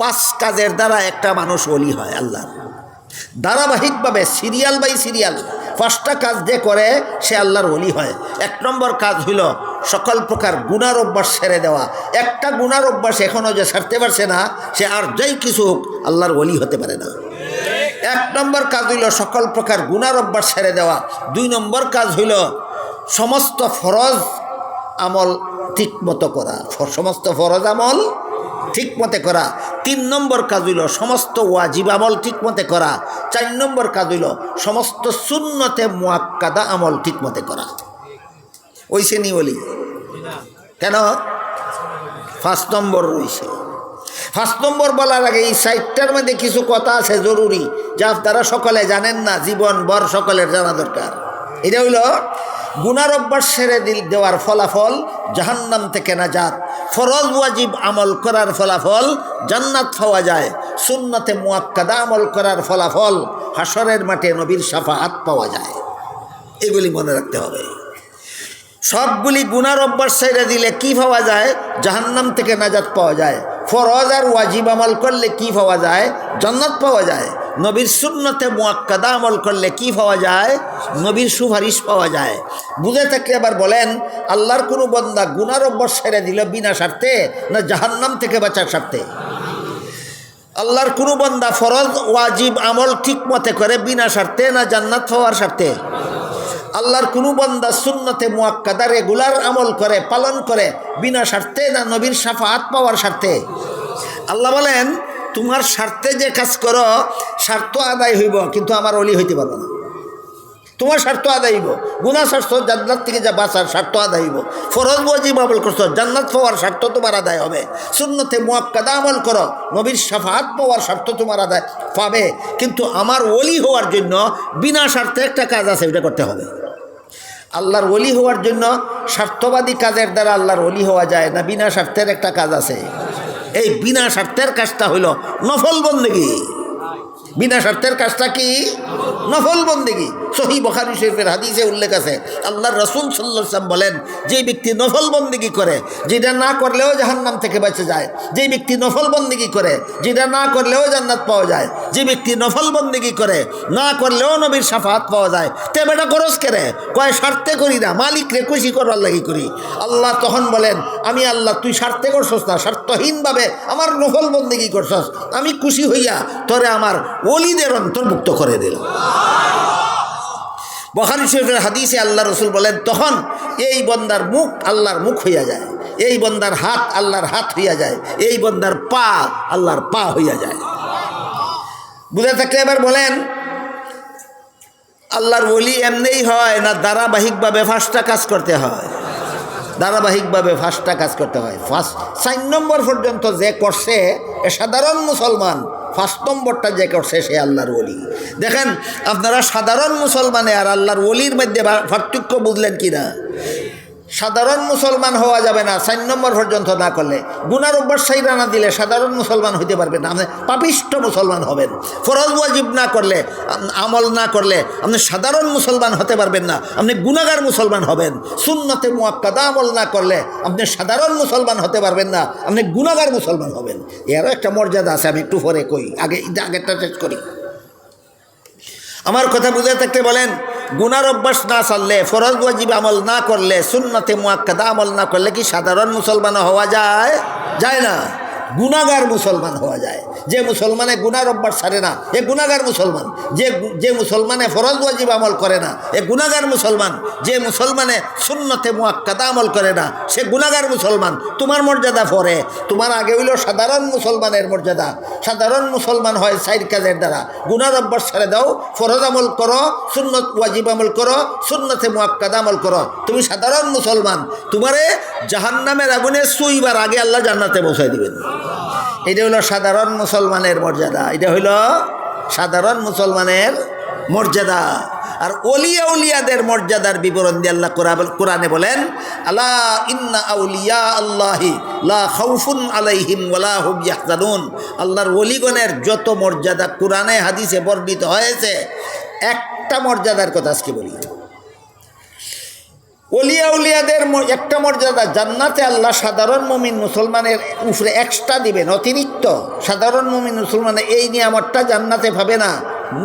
পাঁচ কাজের দ্বারা একটা মানুষ অলি হয়, আল্লাহ। ধারাবাহিকভাবে সিরিয়াল বাই সিরিয়াল, পাঁচটা কাজ যে করে, সে আল্লাহর অলি হয়। এক নম্বর কাজ হইল সকল প্রকার গুণার অভ্যাস ছেড়ে দেওয়া। একটা গুণার অভ্যাস এখনও যে ছাড়তে পারছে না, সে আর যাই কিছু হোক, আল্লাহর অলি হতে পারে না। এক নম্বর কাজ হইল সকল প্রকার গুণার অভ্যাস ছেড়ে দেওয়া। দুই নম্বর কাজ হইল সমস্ত ফরজ আমল ঠিক মতো করা সমস্ত ফরজ আমল ঠিক মতে করা। তিন নম্বর কাজ হইল সমস্ত ওয়াজিব আমল ঠিক মতে করা। চার নম্বর কাজ হইল সমস্ত শূন্যতে মোয়াক্কাদা আমল ঠিক মতে করা। ওই শ্রেণি বলি। কেন? ফার্স্ট নম্বর রয়েছে। ফার্স্ট নম্বর বলার আগে এই সাইটটার মধ্যে কিছু কথা আছে জরুরি, যা আপনারা সকলে জানেন না জীবন বর সকলের জানা দরকার। এটা হইল, গুনার অভ্যাস সেরে দিল দেওয়ার ফলাফল জাহান্নাম থেকে না যাত ফরজ ওয়াজিব আমল করার ফলাফল জান্নাত পাওয়া যায়। সুন্নতে মুয়াক্কাদা আমল করার ফলাফল হাসরের মাঠে নবীর সাফাহাত পাওয়া যায়। এগুলি মনে রাখতে হবে। সবগুলি গুনার অভ্যাস ছেড়ে দিলে কি পাওয়া যায়? জাহান্নাম থেকে নাজাত পাওয়া যায়। ফরজ আর ওয়াজিব আমল করলে কি পাওয়া যায়? জান্নাত পাওয়া যায়। নবীর সুন্নতে মোয়াক্কাদা আমল করলে কি পাওয়া যায়? নবীর সুপারিশ পাওয়া যায়। বুঝে থাকলে আবার বলেন, আল্লাহর কোনো বন্দা গুনার অভ্যাস সেরে দিল বিনা স্বার্থে না জাহান্নাম থেকে বাঁচার স্বার্থে? আল্লাহর কোনো বন্দা ফরজ, ওয়াজিব আমল ঠিক মতে করে বিনা স্বার্থে না জান্নাত পাওয়ার স্বার্থে? আল্লাহর কোনো বন্দা সুন্নতে মুয়াক্কাদা রেগুলার আমল করে, পালন করে বিনা স্বার্থে না নবীর সাফাত পাওয়ার স্বার্থে? আল্লাহ বলেন তোমার স্বার্থে যে কাজ করো, স্বার্থ আদায় হইব, কিন্তু আমার অলি হইতে পারব না। তোমার স্বার্থ আদায় হইব। গুণা স্বার্থ, জান্নাত থেকে যা বাঁচার স্বার্থ আদায় হইব। ফরজ ওয়াজিব আমল করছ, জান্নাত পাওয়ার স্বার্থ তোমার আদায় হবে। শূন্যতে মুয়াক্কাদা আমল করো, নবীর সাফাত পাওয়ার স্বার্থ তোমার আদায় পাবে। কিন্তু আমার ওলি হওয়ার জন্য বিনা স্বার্থে একটা কাজ আছে ওটা করতে হবে। আল্লাহর ওলি হওয়ার জন্য স্বার্থবাদী কাজের দ্বারা আল্লাহর ওলি হওয়া যায় না, বিনা স্বার্থের একটা কাজ আছে। এই বিনা স্বার্থের কাজটা হইল নফল বন্দেগী। বিনা স্বার্থের কাজটা কি? নফল বন্দেগী। সহি বখারি শরীফের হাদিসে উল্লেখ আছে। আল্লাহ রসুল সাল্লাম বলেন, যে ব্যক্তি নফল বন্দেগী করে, যেটা না করলেও জাহান্নাম থেকে বেঁচে যায়। যে ব্যক্তি নফল বন্দেগী করে, যেটা না করলেও জান্নাত পাওয়া যায়। যে ব্যক্তি নফল বন্দেগী করে, না করলেও নবীর সাফাত পাওয়া যায়। তে বেটা করস কেরে? কয় স্বার্থে করি না। মালিক রে, খুশি করবার লাগি করি। আল্লাহ তখন বলেন, আমি আল্লাহ, তুই স্বার্থে করছস না। স্বার্থহীনভাবে আমার নফল বন্দেগী করছস। আমি খুশি হইয়া তোরে আমার অলিদের অন্তর্ভুক্ত করে দিল। বখারি শরীফের হাদিসে আল্লাহ রসুল বলেন, তখন এই বন্দার মুখ আল্লাহর মুখ হইয়া যায়, এই বন্দার হাত আল্লাহর হাত হইয়া যায়, এই বন্দার পা আল্লাহর পা হইয়া যায়। বুঝে থাকলে এবার বলেন, আল্লাহর ওলি এমনিই হয় না, ধারাবাহিকভাবে ফার্স্টটা কাজ করতে হয়? ধারাবাহিকভাবে ফার্স্টটা কাজ করতে হয়। ফার্স্ট চার নম্বর পর্যন্ত যে করছে, এ সাধারণ মুসলমান ফার্স্ট নম্বরটা যে করছে সে আল্লাহর ওলি। দেখেন, আপনারা সাধারণ মুসলমানে আর আল্লাহর ওলির মধ্যে পার্থক্য বুঝলেন কি না সাধারণ মুসলমান হওয়া যাবে না চার নম্বর পর্যন্ত না করলে গুনার অভ্যাস সাইরা না দিলে সাধারণ মুসলমান হইতে না আপনি পাপিষ্ট মুসলমান হবেন ফরজ ওয়াজিব না করলে আমল না করলে আপনি সাধারণ মুসলমান হতে পারবেন না আপনি গুনাগার মুসলমান হবেন সুন্নতে মুয়াক্কাদা আমল না করলে আপনি সাধারণ মুসলমান হতে পারবেন না আপনি গুনাগার মুসলমান হবেন এরও একটা মর্যাদা আছে আমি একটু পরে কই আগে আগেরটা শেষ করি আমার কথা বুঝে থাকতে বলেন গুনার অভ্যাস না চাললে ফরজ ওয়াজিব আমল না করলে, সুন্নতে মুয়াক্কাদা আমল না করলে কি সাধারণ মুসলমান হওয়া যায়? যায় না। গুনাগার মুসলমান হওয়া যায়। যে মুসলমানে গুনার অভ্যাস ছাড়ে না, এ গুনাগার মুসলমান। যে যে মুসলমানে ফরজ ওয়াজিব আমল করে না, এ গুনাগার মুসলমান। যে মুসলমানে সুন্নতে মুয়াক্কাদা আমল করে না, সে গুনাগার মুসলমান। তোমার মর্যাদা পরে। তোমার আগে হইল সাধারণ মুসলমানের মর্যাদা। সাধারণ মুসলমান হয় সাইড কাজের দ্বারা। গুনার অভ্যাস ছেড়ে দাও, ফরজ আমল করো, সুন্নত ওয়াজিব আমল করো, সুন্নতে মুয়াক্কাদা আমল করো। তুমি সাধারণ মুসলমান। তোমারে জাহান্নামের আগুনে সুইবার আগে আল্লাহ জান্নাতে বসাই দিবেন। এটা হলো সাধারণ মুসলমানের মর্যাদা। এটা হইল সাধারণ মুসলমানের মর্যাদা। আর অলিয়া উলিয়াদের মর্যাদার বিবরণ দিয়ে আল্লাহ কোরআ- কোরআনে বলেন আল্লাহ ইন্না আউলিয়া আল্লাহি লা আলাইহিম ওয়ালা আল্লাহর অলিগণের যত মর্যাদা কোরআনে হাদিসে বর্ণিত হয়েছে, একটা মর্যাদার কথা আজকে বলি। অলিয়া উলিয়াদের একটা মর্যাদা, জান্নাতে আল্লাহ সাধারণ মমিন মুসলমানের উপরে এক্সট্রা দিবেন, অতিরিক্ত। সাধারণ মমিন মুসলমানের এই নিয়ামতটা জান্নাতে পাবে না।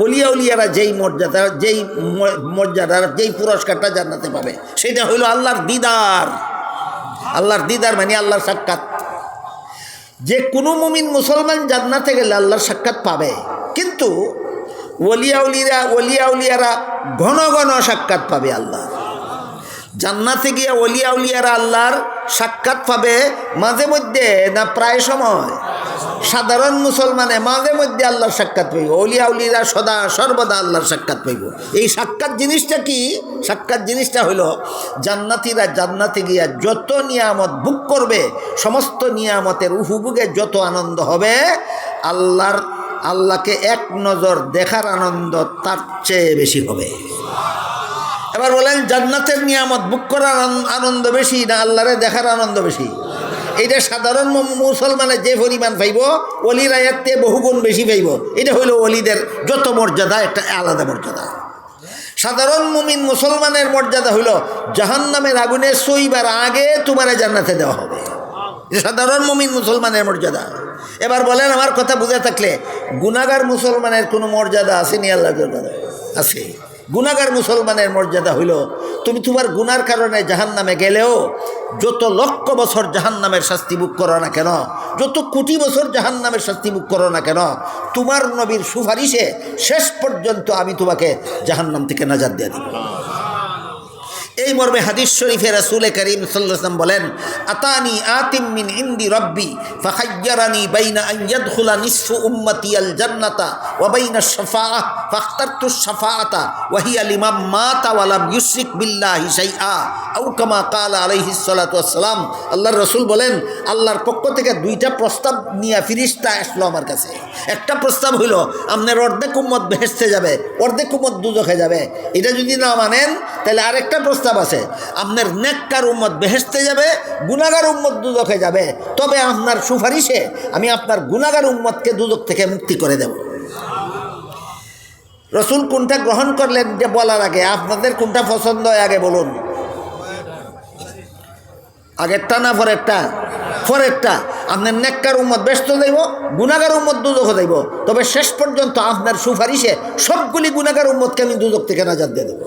অলিয়া উলিয়ারা যেই মর্যাদা, যেই মর্যাদার যেই পুরস্কারটা জান্নাতে পাবে, সেটা হইল আল্লাহর দিদার। আল্লাহর দিদার মানে আল্লাহর সাক্ষাৎ। যে কোনো মুমিন মুসলমান জান্নাতে গেলে আল্লাহর সাক্ষাৎ পাবে। কিন্তু ওলিয়া উলিরা ওলিয়া ঘন ঘন সাক্ষাৎ পাবে আল্লাহ জান্নাতে গিয়া অলিয়া উলিয়ারা আল্লাহর সাক্ষাৎ পাবে মাঝে মধ্যে না প্রায় সময়? সাধারণ মুসলমানে মাঝে মধ্যে আল্লাহর সাক্ষাৎ পাইব। অলিয়া উলিরা সদা সর্বদা আল্লাহর সাক্ষাৎ পাইব। এই সাক্ষাৎ জিনিসটা কি? সাক্ষাৎ জিনিসটা হলো জান্নাতিরা জান্নাতে গিয়া যত নিয়ামত বুক করবে, সমস্ত নিয়ামতের উহুবুগে যত আনন্দ হবে, আল্লাহর, আল্লাহকে এক নজর দেখার আনন্দ তার চেয়ে বেশি হবে। এবার বলেন, জান্নাতের নিয়ামত বুক করার আনন্দ বেশি না আল্লাহরে দেখার আনন্দ বেশি? এটা সাধারণ মুসলমানের যে পরিমাণ পাইব অলির আয়াতে বহুগুণ বেশি পাইব। এটা হইল অলিদের যত মর্যাদা, একটা আলাদা মর্যাদা। সাধারণ মুমিন মুসলমানের মর্যাদা হইল, জাহান্নামের আগুনে সইবার আগে তোমারে জান্নাতে দেওয়া হবে। সাধারণ মুমিন মুসলমানের মর্যাদা। এবার বলেন, আমার কথা বুঝে থাকলে গুনাগার মুসলমানের কোনো মর্যাদা আসেনি আল্লাহ আছে। গুনাগার মুসলমানের মর্যাদা হইল, তুমি তোমার গুনার কারণে জাহান নামে গেলেও যত লক্ষ বছর জাহান নামের শাস্তি বুক করো না কেন, যত কোটি বছর জাহান নামের শাস্তি বুক করো না কেন, তোমার নবীর সুপারিশে শেষ পর্যন্ত আমি তোমাকে জাহান নাম থেকে নাজার দিয়ে দিব। এই মর্মে হাদিস শরীফে রাসূল করিম সাল্লাল্লাহু বলেন, আতানি আতিম মিন ইন্দি রব্বি ফাখায়্যারানি বাইনা আন ইয়াদখুলা নিসফু উম্মতি আল জান্নাতা ওয়া বাইনা শাফাআহ ফাখতারতু শাফাআতা ওয়া হিয়া লিমান মাতা ওয়া লাম ইউশরিক বিল্লাহি শাইআ। আও কামা ক্বালা আলাইহিস সালাতু আল্লাহর রাসূল বলেন, আল্লাহর পক্ষ থেকে দুইটা প্রস্তাব নিয়ে ফিরিস্তা আসলো আমার কাছে। একটা প্রস্তাব হইল, আপনার অর্ধেক উম্মত বেহেস্তে যাবে, অর্ধেক উম্মত দুজখে যাবে। এটা যদি না মানেন, তাহলে আরেকটা প্রস্তাব আছে। আপনার নেককার উম্মত বেহেস্তে যাবে গুনাগার উম্মত দুজখে যাবে। তবে আপনার সুপারিশে আমি আপনার গুনাগার উম্মতকে দুদক থেকে মুক্তি করে দেব। রসুল কোনটা গ্রহণ করলেন যে বলার আগে, আপনাদের কোনটা পছন্দ হয় আগে বলুন। আগেরটা না পরেরটা? পরেরটা। আপনার নেককার উম্মত ব্যস্ত যাইব গুণাগার উম্মত দুদক যাইব তবে শেষ পর্যন্ত আপনার সুপারিশে সবগুলি গুণাগার উম্মতকে আমি দুদক থেকে নাজাদ দিয়ে দেবো।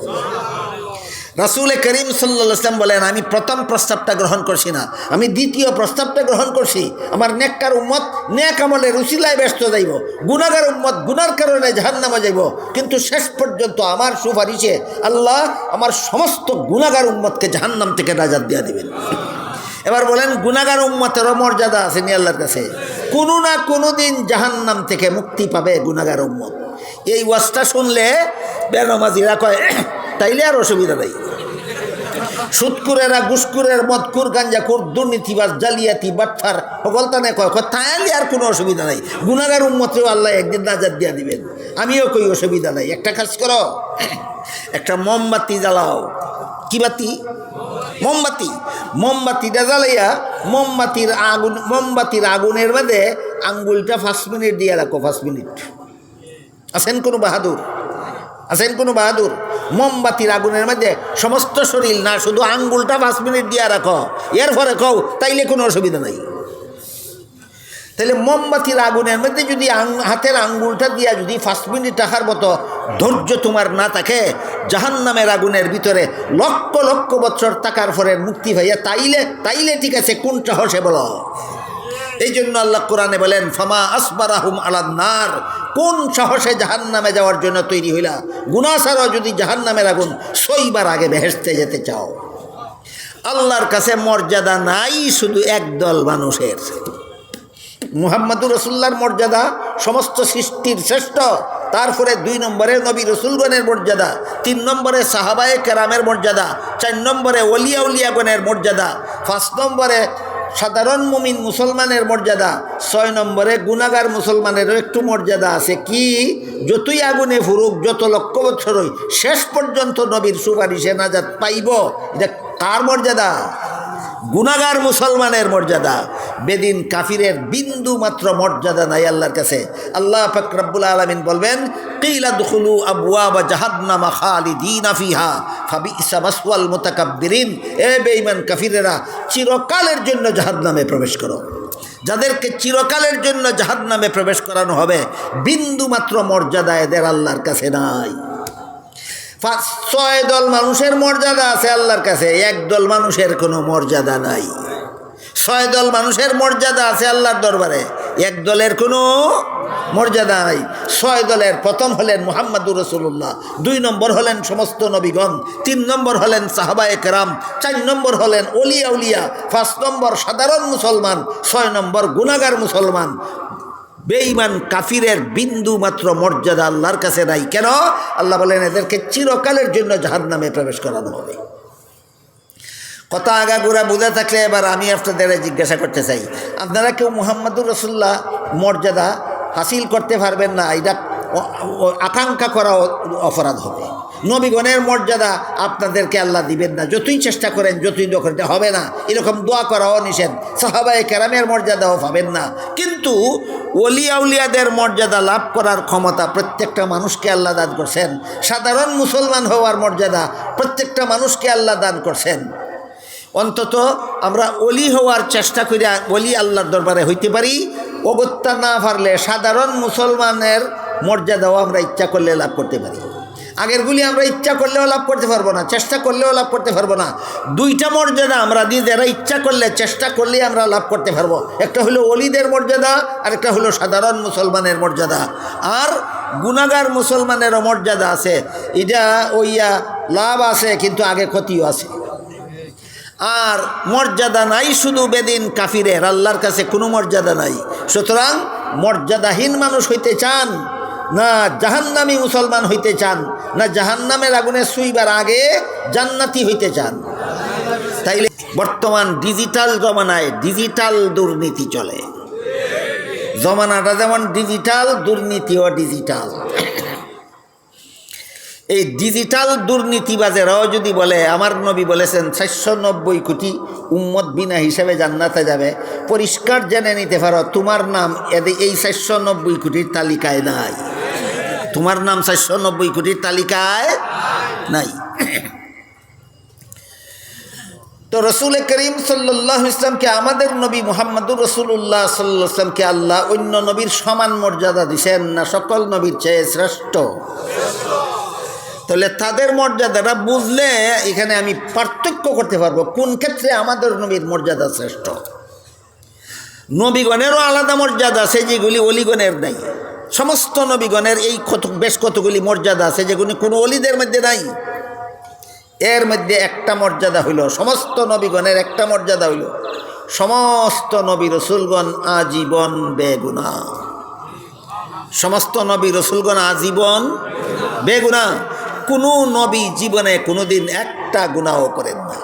রাসুল করিম সাল্লাম বলেন, আমি প্রথম প্রস্তাবটা গ্রহণ করছি না, আমি দ্বিতীয় প্রস্তাবটা গ্রহণ করছি। আমার নেককার উম্মত নেক আমলে রুচিলায় ব্যস্ত যাইব গুণাগার উম্মত গুনার কারণে জাহান্নামে যাইব। কিন্তু শেষ পর্যন্ত আমার সুপারিশে আল্লাহ আমার সমস্ত গুণাগার উম্মতকে জাহান্নাম থেকে নাজাদ দিয়ে দিবেন। এবার বলেন গুণাগার উম্মতেরও মর্যাদা আছে নি আল্লাহর কাছে? কোনো না কোনো দিন জাহান্নাম থেকে মুক্তি পাবে গুণাগার উম্মত। এই ওয়াজটা শুনলে বেনমাজিরা কয় তাইলে আর অসুবিধা নেই। সুৎকুরেরা, গুসকুরের, মদকুর গাঞ্জাকুর দুর্নীতিবাজ, জালিয়াতি, বাটফার সকল তানে কয়, তাইলে আর কোনো অসুবিধা নাই। গুণাগার উন্মতেও আল্লাহ একদিন নাজাদ দিয়া দিবেন। আমিও কই অসুবিধা নাই। একটা কাজ করো, একটা মোমবাতি জ্বালাও। কি বাতি? মোমবাতি। মোমবাতিটা জ্বালাইয়া মোমবাতির আগুন মোমবাতির আগুনের মধ্যে আঙ্গুলটা পাঁচ মিনিট দিয়ে রাখো, পাঁচ মিনিট। আছেন কোনো বাহাদুর? আছেন কোনো বাহাদুর? মোমবাতির আগুনের মধ্যে সমস্ত শরীর না, শুধু আঙ্গুলটা পাঁচ মিনিট দিয়ে রাখো। এর পরে কও, তাইলে কোনো অসুবিধা নাই। তাহলে মোমবাতির আগুনের মধ্যে যদি হাতের আঙ্গুলটা দিয়া যদি পাঁচ মিনিট রাখার মতো ধৈর্য তোমার না থাকে জাহান নামের আগুনের ভিতরে লক্ষ লক্ষ বছর টাকার পরে মুক্তি ভাইয়া তাইলে তাইলে ঠিক আছে, কোনটা হসে বলো। এই জন্য আল্লাহ কোরআনে বলেন, ফামা আসবারাহুম আলান্নার কোন সাহসে জাহান নামে যাওয়ার জন্য তৈরি হইলা? গুনা গুনাসারও যদি জাহান নামের আগুন সইবার আগে বেহেসতে যেতে চাও। আল্লাহর কাছে মর্যাদা নাই, শুধু একদল মানুষের। মুহাম্মদুর রসুল্লার মর্যাদা সমস্ত সৃষ্টির শ্রেষ্ঠ, তারপরে দুই নম্বরে নবী রসুলগণের মর্যাদা, তিন নম্বরে সাহাবায়ে কেরামের মর্যাদা, চার নম্বরে অলিয়া উলিয়াগণের মর্যাদা, পাঁচ নম্বরে সাধারণ মুমিন মুসলমানের মর্যাদা। ছয় নম্বরে গুণাগার মুসলমানেরও একটু মর্যাদা আছে। কি? যতই আগুনে ফুরুক, যত লক্ষ বছরই শেষ পর্যন্ত নবীর সুপারিশে নাজাত পাইব। এটা কার মর্যাদা? গুণাগার মুসলমানের মর্যাদা। বেদিন কাফিরের বিন্দু মাত্র মর্যাদা নাই আল্লাহর কাছে। আল্লাহ ফকরাবুল আলমিন বলবেন দুখুলু বা মোতাকাব্বিরিন। এ কাফিরেরা, চিরকালের জন্য জাহান্নামে প্রবেশ করো। যাদেরকে চিরকালের জন্য জাহান্নামে প্রবেশ করানো হবে, বিন্দু মাত্র মর্যাদা এদের আল্লাহর কাছে নাই। পাঁচ ছয় দল মানুষের মর্যাদা আছে আল্লাহর কাছে, এক দল মানুষের কোনো মর্যাদা নাই। ছয় দল মানুষের মর্যাদা আছে আল্লাহর দরবারে, এক দলের কোনো মর্যাদা নাই। ছয় দলের প্রথম হলেন মোহাম্মদুর রসুল্লাহ দুই নম্বর হলেন সমস্ত নবীগণ, তিন নম্বর হলেন সাহাবায়ে কেরাম, চার নম্বর হলেন অলিয়া উলিয়া, পাঁচ নম্বর সাধারণ মুসলমান, ছয় নম্বর গুণাগার মুসলমান। বেঈমান কাফিরের বিন্দু মাত্র মর্যাদা আল্লাহর কাছে নাই। কেন? আল্লাহ বলেন, এদেরকে চিরকালের জন্য জাহান নামে প্রবেশ করানো হবে। কথা আগাগোড়া বুঝে থাকলে এবার আমি আপনাদের জিজ্ঞাসা করতে চাই। আপনারা কেউ মুহাম্মদুর রসুল্লাহ মর্যাদা হাসিল করতে পারবেন না, এটা আকাঙ্ক্ষা করা অপরাধ হবে। নবীগণের মর্যাদা আপনাদেরকে আল্লাহ দিবেন না। যতই চেষ্টা করেন, যতই দখল হবে না। এরকম দোয়া করাও নিষেধ। সাহাবাই কেরামের মর্যাদাও পাবেন না। কিন্তু ওলিয়া উলিয়াদের মর্যাদা লাভ করার ক্ষমতা প্রত্যেকটা মানুষকে আল্লাহ দান করছেন। সাধারণ মুসলমান হওয়ার মর্যাদা প্রত্যেকটা মানুষকে আল্লাহ দান করছেন। অন্তত আমরা অলি হওয়ার চেষ্টা করি অলি আল্লাহর দরবারে হইতে পারি। অগত্যা না পারলে সাধারণ মুসলমানের মর্যাদাও আমরা ইচ্ছা করলে লাভ করতে পারি। আগেরগুলি আমরা ইচ্ছা করলেও লাভ করতে পারব না, চেষ্টা করলেও লাভ করতে পারব না। দুইটা মর্যাদা আমরা নিজেরা ইচ্ছা করলে, চেষ্টা করলেই আমরা লাভ করতে পারব। একটা হলো অলিদের মর্যাদা আর একটা হলো সাধারণ মুসলমানের মর্যাদা। আর গুণাগার মুসলমানেরও মর্যাদা আছে। এটা ওইয়া লাভ আছে, কিন্তু আগে ক্ষতিও আছে। আর মর্যাদা নাই শুধু বেদিন কাফিরের, আল্লাহর কাছে কোনো মর্যাদা নাই। সুতরাং মর্যাদাহীন মানুষ হইতে চান। না জাহান্নামী মুসলমান হইতে চান, না জাহান্নামের আগুনে শুইবার আগে জান্নাতি হইতে চান। তাইলে বর্তমান ডিজিটাল জমানায় ডিজিটাল দুর্নীতি চলে। জমানাটা যেমন ডিজিটাল, দুর্নীতিও ডিজিটাল। এই ডিজিটাল দুর্নীতিবাজেরাও যদি বলে, আমার নবী বলেছেন, চারশো নব্বই কোটি উম্মত বিনা হিসেবে জান্নাতে যাবে, পরিষ্কার জেনে নিতে পারো, তোমার নাম এই চারশো নব্বই কোটির তালিকায় নাই। তোমার নাম চারশো নব্বই কোটির তালিকায় নাই। তো রসুল করিম সাল্লাহ ইসলামকে আমাদের নবী মোহাম্মদুর রসুল্লাহ সাল্লাহ ইসলামকে আল্লাহ অন্য নবীর সমান মর্যাদা দিছেন না সকল নবীর চেয়ে শ্রেষ্ঠ? তাহলে তাদের মর্যাদাটা বুঝলে এখানে আমি পার্থক্য করতে পারব। কোন ক্ষেত্রে আমাদের নবীর মর্যাদা শ্রেষ্ঠ? নবীগণেরও আলাদা মর্যাদা আছে, যেগুলি অলিগণের নাই। সমস্ত নবীগণের এই কত, বেশ কতগুলি মর্যাদা আছে, যেগুলি কোনো অলিদের মধ্যে নাই। এর মধ্যে একটা মর্যাদা হইল, সমস্ত নবীগণের একটা মর্যাদা হইল। সমস্ত নবী রসুলগণ আজীবন বেগুনা। সমস্ত নবী রসুলগণ আজীবন বেগুনা। কোনো নবী জীবনে কোনোদিন একটা গুণাও করেন না।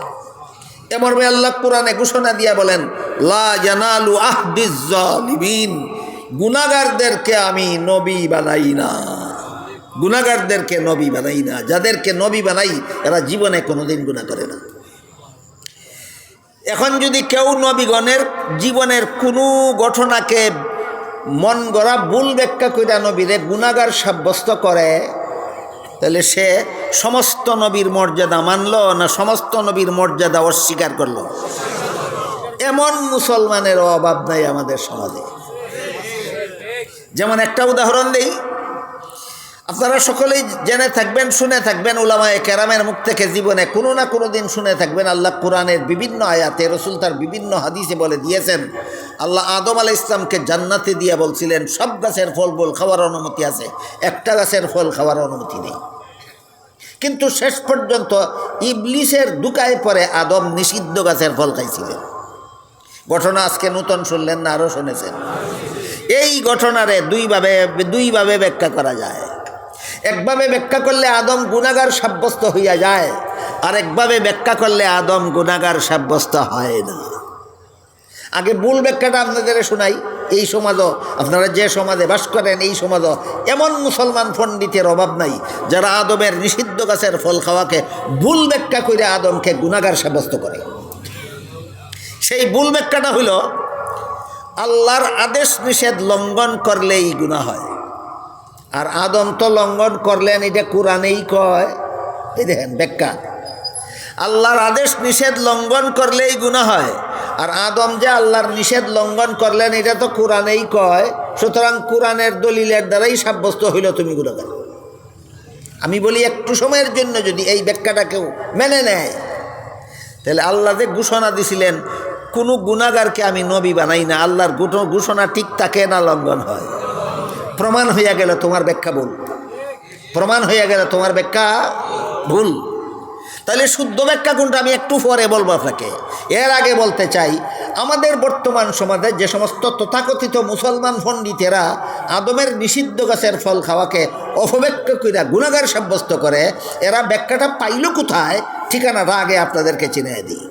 এমন আল্লাহ কোরআনে ঘোষণা দিয়া বলেন, লা জানালু আহদিন গুণাগারদেরকে আমি নবী বানাই না। গুণাগারদেরকে নবী বানাই না। যাদেরকে নবী বানাই, এরা জীবনে কোনোদিন গুণা করে না। এখন যদি কেউ নবীগণের জীবনের কোনো ঘটনাকে মন গড়া ভুল ব্যাখ্যা কইরা নবীরে গুণাগার সাব্যস্ত করে তাহলে সে সমস্ত নবীর মর্যাদা মানল না সমস্ত নবীর মর্যাদা অস্বীকার করল? এমন মুসলমানের অভাব নাই আমাদের সমাজে। যেমন একটা উদাহরণ দেই আপনারা সকলেই জেনে থাকবেন, শুনে থাকবেন, উলামায়ে কেরামের মুখ থেকে জীবনে কোনো না কোনো দিন শুনে থাকবেন, আল্লাহ কোরআনের বিভিন্ন আয়াতে রসুল তার বিভিন্ন হাদিসে বলে দিয়েছেন, আল্লাহ আদম আলাহ ইসলামকে জান্নাতে দিয়ে বলছিলেন, সব গাছের ফল বল খাওয়ার অনুমতি আছে, একটা গাছের ফল খাওয়ার অনুমতি নেই। কিন্তু শেষ পর্যন্ত ইবলিসের দুকায় পরে আদম নিষিদ্ধ গাছের ফল খাইছিলেন। ঘটনা আজকে নূতন শুনলেন না, আরও শুনেছেন। এই ঘটনারে দুইভাবে দুইভাবে ব্যাখ্যা করা যায়। একভাবে ব্যাখ্যা করলে আদম গুণাগার সাব্যস্ত হইয়া যায়, আর একভাবে ব্যাখ্যা করলে আদম গুণাগার সাব্যস্ত হয় না। আগে মূল ব্যাখ্যাটা আপনাদের শোনাই। এই সমাজও, আপনারা যে সমাজে বাস করেন, এই সমাজও এমন মুসলমান পণ্ডিতের অভাব নাই, যারা আদমের নিষিদ্ধ গাছের ফল খাওয়াকে ভুল ব্যাখ্যা করে আদমকে গুণাগার সাব্যস্ত করে। সেই ভুল ব্যাখ্যাটা হইল, আল্লাহর আদেশ নিষেধ লঙ্ঘন করলেই গুণা হয়। আর আদম তো লঙ্ঘন করলেন এটা কোরআনেই কয়। এই দেখেন, ব্যাখ্যা। আল্লাহর আদেশ নিষেধ লঙ্ঘন করলেই গুণা হয়, আর আদম যে আল্লাহর নিষেধ লঙ্ঘন করলেন, এটা তো কোরআনেই কয়। সুতরাং কোরআনের দলিলের দ্বারাই সাব্যস্ত হইল তুমি গুণাগার আমি বলি একটু সময়ের জন্য যদি এই ব্যাখ্যাটা কেউ মেনে নেয়। তাহলে আল্লাহ যে ঘোষণা দিছিলেন, কোনো গুণাগারকে আমি নবী বানাই না। আল্লাহর ঘোষণা ঠিক থাকে না লঙ্ঘন হয়। প্রমাণ হইয়া গেল তোমার ব্যাখ্যা ভুল। প্রমাণ হইয়া গেল তোমার ব্যাখ্যা ভুল। তাহলে শুদ্ধ ব্যাখ্যা কোনটা আমি একটু পরে বলব আপনাকে। এর আগে বলতে চাই, আমাদের বর্তমান সমাজে যে সমস্ত তথাকথিত মুসলমান পণ্ডিতেরা আদমের নিষিদ্ধ গাছের ফল খাওয়াকে অপব্যাখ্যা কইরা গুণাগার সাব্যস্ত করে, এরা ব্যাখ্যাটা পাইল কোথায়? ঠিকানাটা আগে আপনাদেরকে চিনিয়ে দিই।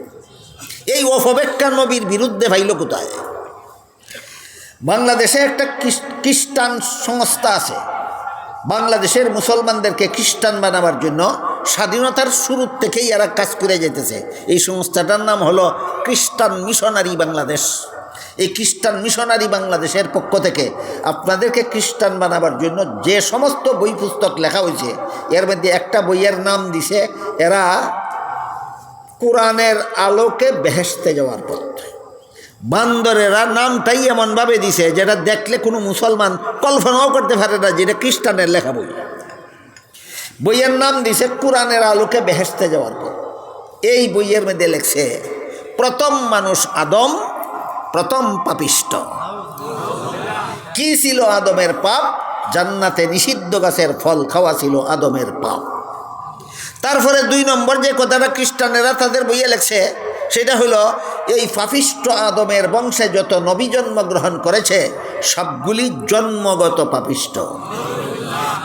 এই অপব্যাখ্যা নবীর বিরুদ্ধে পাইল কোথায়? বাংলাদেশে একটা খ্রিস্টান সংস্থা আছে। বাংলাদেশের মুসলমানদেরকে খ্রিস্টান বানাবার জন্য স্বাধীনতার শুরুর থেকেই এরা কাজ করে যেতেছে এই সংস্থাটার নাম হলো খ্রিস্টান মিশনারি বাংলাদেশ। এই খ্রিস্টান মিশনারি বাংলাদেশের পক্ষ থেকে আপনাদেরকে খ্রিস্টান বানাবার জন্য যে সমস্ত বই পুস্তক লেখা হয়েছে, এর মধ্যে একটা বইয়ের নাম দিছে, এরা কোরআনের আলোকে বেহেসতে যাওয়ার পথ। বান্দরেরা নামটাই এমনভাবে দিছে যেটা দেখলে কোনো মুসলমান কল্পনাও করতে পারে না যেটা খ্রিস্টানের লেখা বই। বইয়ের নাম দিছে কোরআনের আলোকে বেহেসতে যাওয়ার পর। এই বইয়ের মধ্যে লেখছে, প্রথম মানুষ আদম, প্রথম পাপিষ্ট। কি ছিল আদমের পাপ? জান্নাতে নিষিদ্ধ গাছের ফল খাওয়া ছিল আদমের পাপ। তারপরে দুই নম্বর যে কথাটা খ্রিস্টানেরা তাদের বইয়ে লেখছে, সেটা হলো এই পাপিষ্ট আদমের বংশে যত নবী জন্মগ্রহণ করেছে, সবগুলি জন্মগত পাপিষ্ট।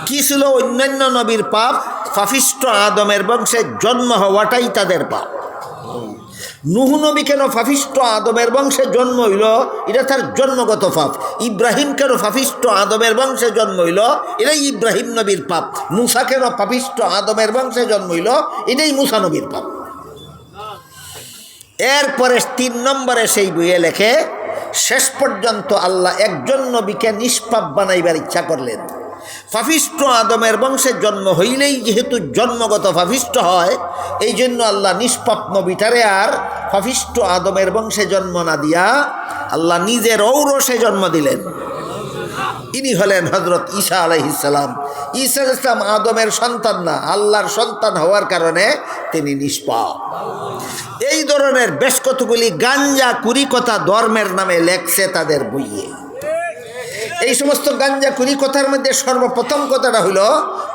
কি ছিল অন্যান্য নবীর পাপ? পাপিষ্ট আদমের বংশে জন্ম হওয়াটাই তাদের পাপ। নুহু নবী কেন ফাফিষ্ট আদমের বংশে জন্ম হইল? এটা তার জন্মগত পাপ। ইব্রাহিম কেন ফাফিষ্ট আদমের বংশে জন্ম হইল? এটাই ইব্রাহিম নবীর পাপ। মুসা কেন ফাফিষ্ট আদমের বংশে জন্ম হইল? এটাই মুসা নবীর পাপ। এরপরে তিন নম্বরে সেই বইয়ে লেখে, শেষ পর্যন্ত আল্লাহ একজন নবীকে নিষ্পাপ বানাইবার ইচ্ছা করলেন। ফাফিষ্ট আদমের বংশে জন্ম হইলেই যেহেতু জন্মগত ফাফিষ্ট হয় এই জন্য আল্লাহ নিষ্পাপ নবীটারে আর ফাফিষ্ট আদমের বংশে জন্ম না দিয়া আল্লাহ নিজের ঔরসে জন্ম দিলেন। ইনি হলেন হজরত ঈসা আলহিসাল্লাম ঈসা ইসলাম আদমের সন্তান না, আল্লাহর সন্তান হওয়ার কারণে তিনি নিষ্পাপ। এই ধরনের বেশ কতগুলি গাঞ্জা কুড়ি কথা ধর্মের নামে লেখছে তাদের বইয়ে। এই সমস্ত গাঞ্জা কুড়ি কথার মধ্যে সর্বপ্রথম কথাটা হলো,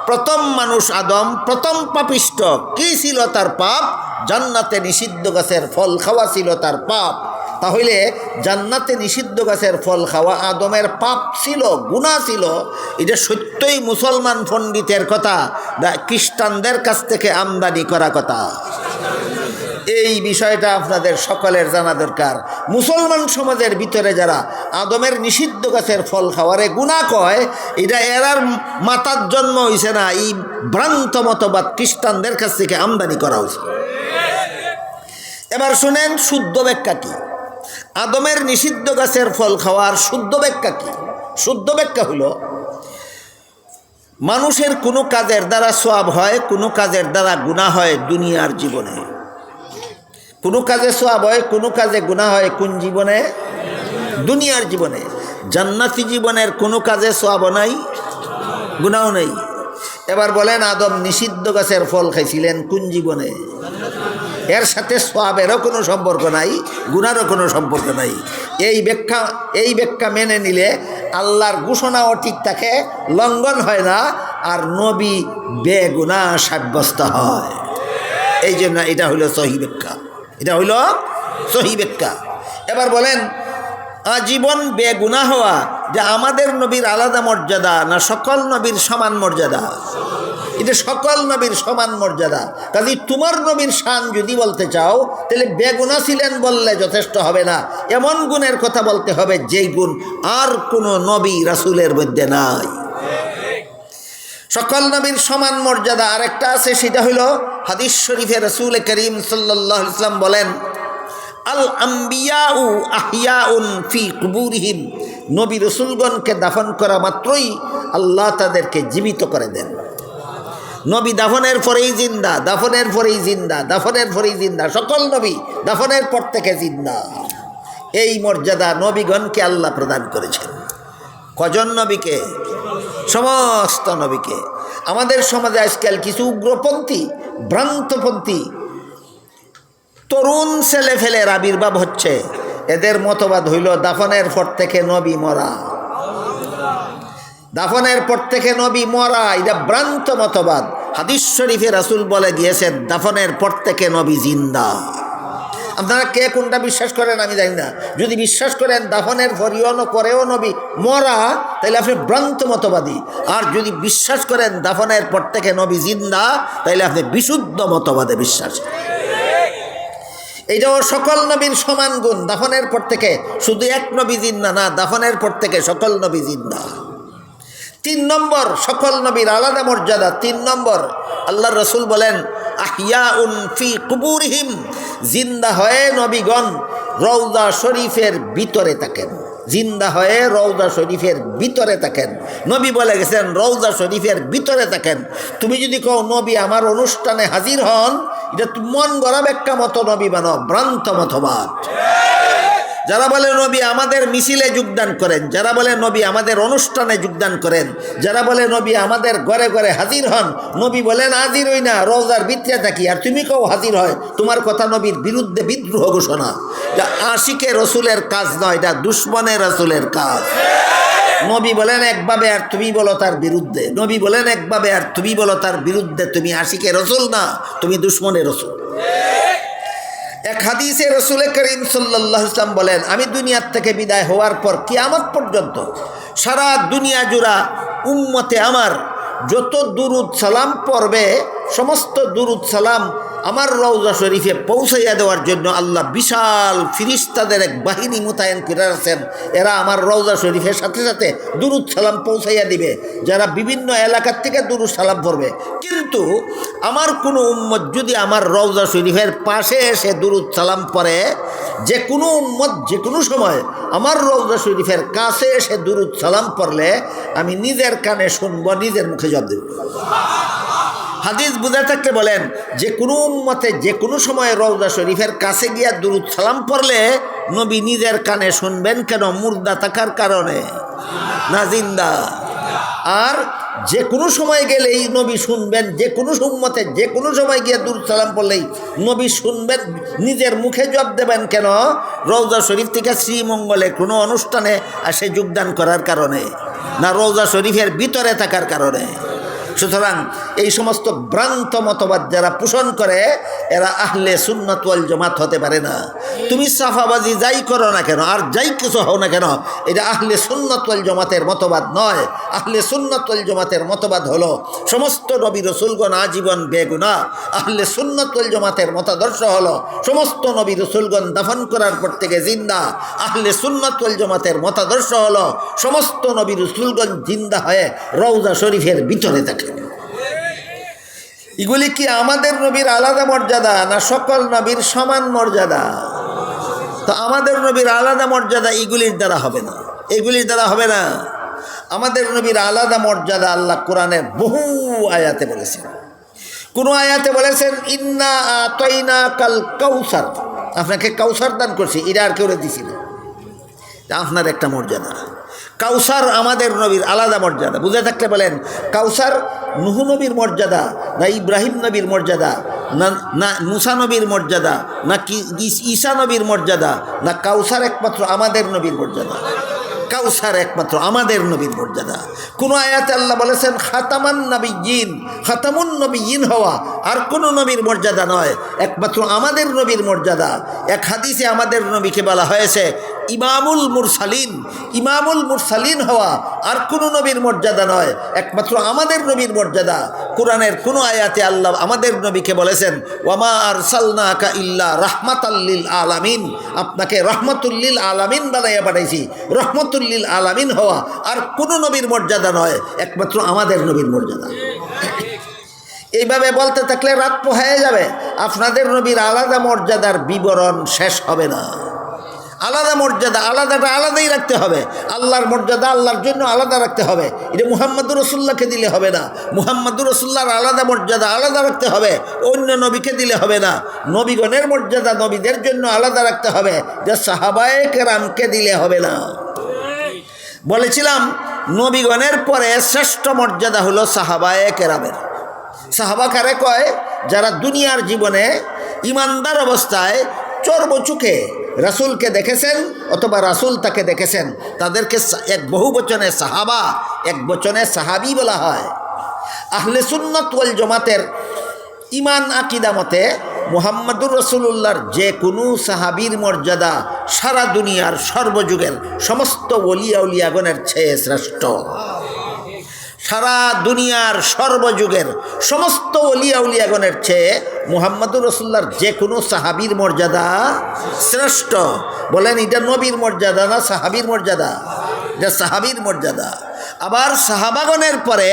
প্রথম মানুষ আদম, প্রথম পাপিষ্ট, কি ছিল তার পাপ? জান্নাতে নিষিদ্ধ গাছের ফল খাওয়া ছিল তার পাপ। তাহলে জান্নাতে নিষিদ্ধ গাছের ফল খাওয়া আদমের পাপ ছিল গুণা ছিল। এটা সত্যই মুসলমান পণ্ডিতের কথা খ্রিস্টানদের কাছ থেকে আমদানি করা কথা। এই বিষয়টা আপনাদের সকলের জানা দরকার। মুসলমান সমাজের ভিতরে যারা আদমের নিষিদ্ধ গাছের ফল খাওয়ারে গুণা কয়, এটা এরার মাতার জন্ম হয়েছে না, এই ভ্রান্ত মতবাদ খ্রিস্টানদের কাছ থেকে আমদানি করা হয়েছে এবার শুনেন শুদ্ধ ব্যাখ্যা কি? আদমের নিষিদ্ধ গাছের ফল খাওয়ার শুদ্ধ ব্যাখ্যা কি? শুদ্ধ ব্যাখ্যা হলো, মানুষের কোনো কাজের দ্বারা সোয়াব হয়, কোনো কাজের দ্বারা গুণা হয় দুনিয়ার জীবনে। কোনো কাজে সোয়াব হয়, কোনো কাজে গুণা হয়, কোন জীবনে? দুনিয়ার জীবনে। জান্নাতি জীবনের কোনো কাজে সোয়াব নাই গুণাও নেই। এবার বলেন, আদম নিষিদ্ধ গাছের ফল খাইছিলেন কোন জীবনে? এর সাথে সোয়াবেরও কোনো সম্পর্ক নাই গুণারও কোনো সম্পর্ক নাই। এই ব্যাখ্যা এই ব্যাখ্যা মেনে নিলে আল্লাহর ঘোষণাও ঠিক থাকে, লঙ্ঘন হয় না, আর নবী বেগুনা সাব্যস্ত হয়। এই জন্য এটা হলো সহি ব্যাখ্যা। এটা হইল সহি ব্যাখ্যা। এবার বলেন, আজীবন বেগুনা হওয়া যে আমাদের নবীর আলাদা মর্যাদা না সকল নবীর সমান মর্যাদা? এটা সকল নবীর সমান মর্যাদা। কাজে তোমার নবীর শান যদি বলতে চাও, তাহলে বেগুনা ছিলেন বললে যথেষ্ট হবে না। এমন গুণের কথা বলতে হবে যেই গুণ আর কোনো নবী রাসুলের মধ্যে নাই। সকল নবীর সমান মর্যাদা আরেকটা আছে, সেটা হইল হাদিস শরীফে রসুল করিম সাল্লাহ ইসলাম বলেন, আল আম্বিয়া উ আহিয়া উন ফি কুবুরহিম। নবী রসুলগণকে দাফন করা মাত্রই আল্লাহ তাদেরকে জীবিত করে দেন। নবী দাফনের পরেই জিন্দা, দাফনের পরেই জিন্দা, দাফনের পরেই জিন্দা, সকল নবী দাফনের পর থেকে জিন্দা। এই মর্যাদা নবীগণকে আল্লাহ প্রদান করেছেন। কজন নবীকে? সমস্ত নবীকে। আমাদের সমাজে আজকাল কিছু উগ্রপন্থী, ভ্রান্তপন্থী তরুণ ছেলে ফেলের আবির্ভাব হচ্ছে। এদের মতবাদ হইল, দাফনের পর থেকে নবী মরা। দাফনের পর থেকে নবী মরা, এটা ভ্রান্ত মতবাদ। হাদিস শরীফে রাসুল বলে গিয়েছেন দাফনের পর থেকে নবী জিন্দা। আপনারা কে কোনটা বিশ্বাস করেন আমি জানি না। যদি বিশ্বাস করেন দাফনের ফরিয়ন করেও নবী মরা তাহলে আপনি ভ্রান্ত মতবাদী। আর যদি বিশ্বাস করেন দাফনের পর থেকে নবী জিন্দা তাহলে আপনি বিশুদ্ধ মতবাদে বিশ্বাস। এইটাও সকল নবীর সমান গুণ, দাফনের পর থেকে শুধু এক নবী জিন্দা না, দাফনের পর থেকে সকল নবী জিন্দা। তিন নম্বর, সকল নবীর আলাদা মর্যাদা। তিন নম্বর আল্লাহ রসুল বলেন আহিয়া উন ফি কুবুরহিম। জিন্দা হয়ে নবীগণ রৌদা শরীফের ভিতরে থাকেন। জিন্দা হয়ে রৌদা শরীফের ভিতরে থাকেন। নবী বলে গেছেন রৌদা শরীফের ভিতরে থাকেন। তুমি যদি কও, নবী আমার অনুষ্ঠানে হাজির হন, এটা মন গড়া ব্যাখ্যা মতো নবী বানো ভ্রান্ত মতবাদ। যারা বলে নবী আমাদের মিছিলে যোগদান করেন, যারা বলে নবী আমাদের অনুষ্ঠানে যোগদান করেন, যারা বলে নবী আমাদের ঘরে ঘরে হাজির হন, নবী বলেন, হাজির হই না, রোজার ভিতরে থাকি। আর তুমি কেউ হাজির হয়, তোমার কথা নবীর বিরুদ্ধে বিদ্রোহ ঘোষণা। এটা আশিকে রসুলের কাজ নয়, এটা দুশ্মনের রসুলের কাজ। নবী বলেন, একভাবে আর তুমি বলো তার বিরুদ্ধে। নবী বলেন, একভাবে আর তুমি বলো তার বিরুদ্ধে। তুমি আশিকে রসুল না, তুমি দুশ্মনের রসুল। এক হাদিসে রসুল করিম সাল্লাহ ইসলাম বলেন, আমি দুনিয়ার থেকে বিদায় হওয়ার পর কিয়ামত পর্যন্ত সারা দুনিয়া জুড়া উম্মতে আমার যত দুরুদ সালাম পড়বে, সমস্ত দুরুদ সালাম আমার রৌজা শরীফে পৌঁছাইয়া দেওয়ার জন্য আল্লাহ বিশাল ফিরিস্তাদের এক বাহিনী মোতায়েন করে আছেন এরা আমার রৌজা শরীফের সাথে সাথে দুরুদ সালাম পৌঁছাইয়া দিবে। যারা বিভিন্ন এলাকার থেকে দুরুদ সালাম পড়বে। কিন্তু আমার কোনো উম্মত যদি আমার রৌজা শরীফের পাশে এসে দুরুদ সালাম পড়ে, যে কোনো উম্মত, যে কোনো সময় আমার রৌজা শরীফের কাছে এসে দুরুদ সালাম পড়লে আমি নিজের কানে শুনব, নিজের মুখে জব দেব। হাদিস বুঝে থাকতে বলেন, যে কোনো উম্মতে যে কোনো সময় রৌদা শরীফের কাছে গিয়া দুরুদ সালাম পড়লে নবী নিজের কানে শুনবেন কেন? মুর্দা থাকার কারণে। না, জিন্দা। আর যে কোনো সময় গেলেই নবী শুনবেন, যে কোনো উম্মতে যে কোনো সময় গিয়ে দুরুদ সালাম পড়লেই নবী শুনবেন, নিজের মুখে জব দেবেন কেন? রৌজা শরীফ থেকে শ্রীমঙ্গলে কোনো অনুষ্ঠানে আসে যোগদান করার কারণে, না রৌজা শরীফের ভিতরে থাকার কারণে। সুতরাং এই সমস্ত ভ্রান্ত মতবাদ যারা পোষণ করে, এরা আহলে সুন্নতওয়াল জমাত হতে পারে না। তুমি সাফাবাজি যাই করো না কেন, আর যাই কিছু হও না কেন, এটা আহলে সুন্নতওয়াল জমাতের মতবাদ নয়। আহলে সুন্নতওয়াল জমাতের মতবাদ হলো সমস্ত নবী রসুলগণ আজীবন বেগুনা। আহলে সুন্নতওয়াল জমাতের মতাদর্শ হলো সমস্ত নবী রসুলগণ দাফন করার পর থেকে জিন্দা। আহলে সুন্নতওয়াল জমাতের মতাদর্শ হলো সমস্ত নবী রসুলগণ জিন্দা হয়ে রৌজা শরীফের ভিতরে থাকে। এগুলি কি আমাদের নবীর আলাদা মর্যাদা না সকল নবীর সমান মর্যাদা? তো আমাদের নবীর আলাদা মর্যাদা এগুলির দ্বারা হবে না। এগুলির দ্বারা হবে না। আমাদের নবীর আলাদা মর্যাদা আল্লাহ কোরআনের বহু আয়াতে বলেছেন। কোন আয়াতে বলেছেন, ইন্না আতইনা কাল কৌসার আপনাকে কাউসার দান করছি এরা আর কেউ দিছি না। আপনার একটা মর্যাদা। কাউসার আমাদের নবীর আলাদা মর্যাদা। বুঝে থাকলে বলেন, কাউসার নুহু নবীর মর্যাদা, না ইব্রাহিম নবীর মর্যাদা, না না মুসা নবীর মর্যাদা, না কি ঈসা নবীর মর্যাদা, না কাউসার একমাত্র আমাদের নবীর মর্যাদা। কাউসার একমাত্র আমাদের নবীর মর্যাদা। কোন আয়াতে আল্লাহ বলেছেন, খাতামান নবী জিন খাতামুন নবী ইন হওয়া আর কোন নবীর মর্যাদা নয়। একমাত্র আমাদের নবীর মর্যাদা। এক হাদিসে আমাদের নবীকে বলা হয়েছে ইমামুল মুরসালিন ইমামুল মুরসালিন হওয়া আর কোনো নবীর মর্যাদা নয়। একমাত্র আমাদের নবীর মর্যাদা। কোরআনের কোনো আয়াতে আল্লাহ আমাদের নবীকে বলেছেন, ওয়ামা আর সালনাকা ইল্লা রাহমাতাল্লিল আলামিন। আপনাকে রহমতুল্লিল আলামিন বানাইয়া পাঠাইছি। রহমতুল্লিল আলামিন হওয়া আর কোনো নবীর মর্যাদা নয়। একমাত্র আমাদের নবীর মর্যাদা। এইভাবে বলতে থাকলে রাত পোহায় যাবে। আপনাদের নবীর আলাদা মর্যাদার বিবরণ শেষ হবে না। আলাদা মর্যাদা, আলাদাটা আলাদাই রাখতে হবে। আল্লাহর মর্যাদা, আল্লাহর জন্য আলাদা রাখতে হবে। এটা মুহাম্মদুর রসুল্লাহকে দিলে হবে না। মুহাম্মদুর রসুল্লাহর আলাদা মর্যাদা আলাদা রাখতে হবে। অন্য নবীকে দিলে হবে না। নবীগণের মর্যাদা নবীদের জন্য আলাদা রাখতে হবে। যে সাহাবায়ক কেরামকে দিলে হবে না। বলেছিলাম, নবীগণের পরে শ্রেষ্ঠ মর্যাদা হলো সাহাবায়ে কেরামের। সাহাবা কারে কয়, যারা দুনিয়ার জীবনে ইমানদার অবস্থায় চর্ব চোখে রাসুলকে দেখেছেন অথবা রাসুল তাকে দেখেছেন, তাদেরকে এক বহু বচনে সাহাবা, এক বচনে সাহাবি বলা হয়। আহলে সুন্নত ওয়াল জমাতের ইমান আকিদা মতে মোহাম্মদুর রসুল্লাহর যে কোনো সাহাবীর মর্যাদা সারা দুনিয়ার সর্বযুগের সমস্ত ওলিয়া উলিয়াগণের চেয়ে শ্রেষ্ঠ। সারা দুনিয়ার সর্বযুগের সমস্ত অলিয়া উলিয়াগণের চেয়ে মুহাম্মদুর রসুল্লার যে কোনো সাহাবীর মর্যাদা শ্রেষ্ঠ। বলেন, এটা নবীর মর্যাদা না সাহাবীর মর্যাদা? এটা সাহাবীর মর্যাদা। আবার সাহাবাগণের পরে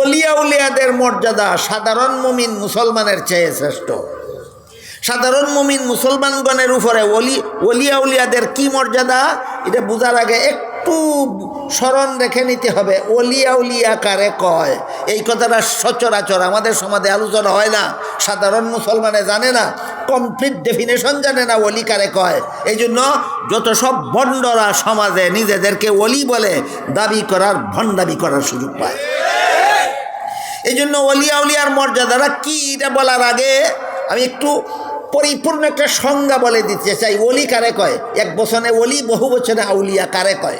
অলিয়া উলিয়াদের মর্যাদা সাধারণ মুমিন মুসলমানের চেয়ে শ্রেষ্ঠ। সাধারণ মুমিন মুসলমানগণের উপরে অলি, অলিয়া উলিয়াদের কি মর্যাদা? এটা বোঝার আগে একটু স্মরণ রেখে নিতে হবে। অলিয়া উলিয়া কারে কয়? এই কথাটা সচরাচর আমাদের সমাজে আলোচনা হয় না। সাধারণ মুসলমানে জানে না কমপ্লিট ডেফিনেশন জানে না অলি কারে কয়। এই জন্য যত সব বন্ডরা সমাজে নিজেদেরকে অলি বলে, দাবি করার ভণ্ডাবি করার সুযোগ পায়। এই জন্য অলিয়া উলিয়ার মর্যাদাটা কি এটা বলার আগে আমি একটু পরিপূর্ণ একটা সংজ্ঞা বলে দিতে চাই। অলি কারে কয়? এক বছরে অলি, বহু বছরে আউলিয়া কারে কয়?